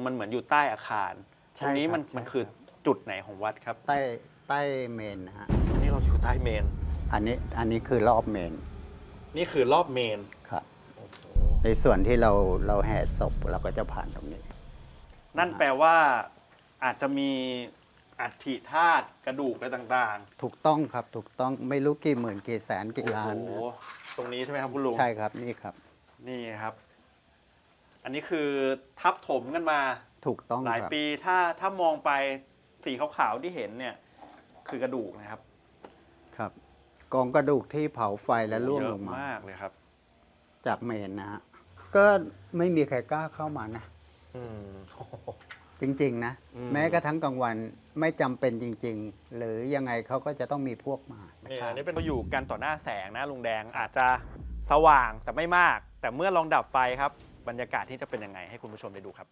งมันเหมือนอยู่ใต้อาคารใช่ตรงนี้มันครับใช่มันคือครับ จุดไหนของวัดครับใต้ใต้เมนนะฮะอันนี้เราอยู่ใต้เมน อันนี้อันนี้คือรอบเมนนี่คือรอบเมน ครับโอ้โหในส่วนที่เราเราแห่ศพเราก็จะผ่านตรงนี้ นั่นแปลว่าอาจจะมีอัฐิธาตุกระดูกอะไรต่างถูกต้องครับถูกต้องไม่รู้กี่หมื่นกี่แสนๆกี่ล้านโอ้โหนะตรงนี้ใช่ไหมครับคุณลุง ใช่ครับนี่ครับ นี่ครับ อันนี้คือทับถมกันมาถูกต้องหลายครับปีถ้าถ้ามองไปสีขาวๆที่เห็นเนี่ย คือกระดูกนะครับ ครับ กองกระดูกที่เผาไฟและร่วงเยลอะงมา มากเลยครับ จากเมนนะฮะก็ไม่มีใครกล้าเข้ามานะ อืม จริง ๆ นะ อืม แม้กระทั่งกลางวันไม่จำเป็นจริง ๆ หรือยังไงเขาก็จะต้องมีพวกมานะนี่ครัอับนนี้เป็นเราอยู่กันต่อหน้าแสงนะลุงแดงอาจจะสว่างแต่ไม่มาก แต่เมื่อลองดับไฟครับ บรรยากาศที่จะเป็นยังไงให้คุณผู้ชมได้ดูครับ